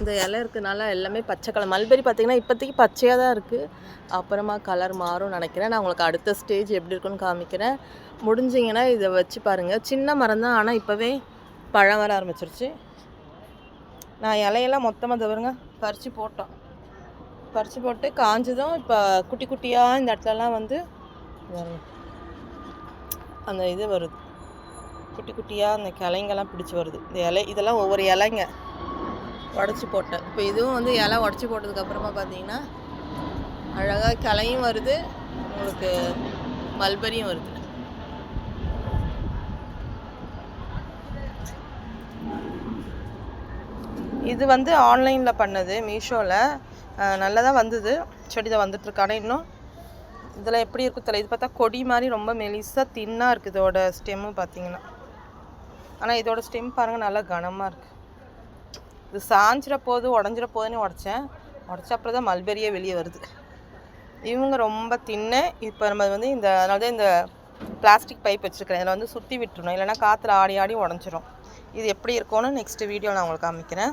இந்த இலை இருக்கனால எல்லாமே பச்சை கலர். மல்பெரி பார்த்திங்கன்னா இப்போதைக்கு பச்சையாக தான் இருக்குது அப்புறமா கலர் மாறும் நினைக்கிறேன். நான் உங்களுக்கு அடுத்த ஸ்டேஜ் எப்படி இருக்குன்னு காமிக்கிறேன். முடிஞ்சிங்கன்னா இதை வச்சு பாருங்கள் சின்ன மரம் தான் ஆனால் இப்போவே பழம் வர ஆரம்பிச்சிருச்சு. நான் இலையெல்லாம் மொத்தமாக தவறுங்க பறித்து போட்டோம். பறித்து போட்டு காஞ்சதும் இப்போ குட்டி குட்டியாக இந்த இடத்துலலாம் வந்து அந்த இது வருது. குட்டி குட்டியாக அந்த கிளைங்கெல்லாம் பிடிச்சி வருது. இந்த இலை இதெல்லாம் ஒவ்வொரு இலைங்க. உடச்சி போட்டேன். இப்போ இதுவும் வந்து இலை உடச்சி போட்டதுக்கப்புறமா பார்த்தீங்கன்னா அழகாக கிளையும் வருது. உங்களுக்கு மல்பரியும் வருது. இது வந்து ஆன்லைனில் பண்ணது மீஷோவில் நல்லதாக வந்தது. செடி தான் வந்துட்டுருக்கு. ஆனால் இன்னும் இதில் எப்படி இருக்கும் தெரியல. இது பார்த்தா கொடி மாதிரி ரொம்ப மெலிசாக தின்னாக இருக்குது இதோட ஸ்டெம்மு பார்த்தீங்கன்னா. ஆனால் இதோட ஸ்டெம் பாருங்கள் நல்லா கனமாக இருக்குது இது சாஞ்சிட போது உடஞ்சிட போதுன்னு உடச்சேன். உடச்ச அப்புறம் தான் மல்பெரியே வெளியே வருது. இவங்க ரொம்ப தின்ன இப்போ நம்ம வந்து இந்த அதனால தான் இந்த பிளாஸ்டிக் பைப் வச்சுருக்கிறேன். இதில் வந்து சுற்றி விட்டுருணும் இல்லைன்னா காற்றுல ஆடி ஆடி உடஞ்சிரும். இது எப்படி இருக்கும்னு நெக்ஸ்ட் வீடியோ நான் உங்களுக்கு காமிக்கிறேன்.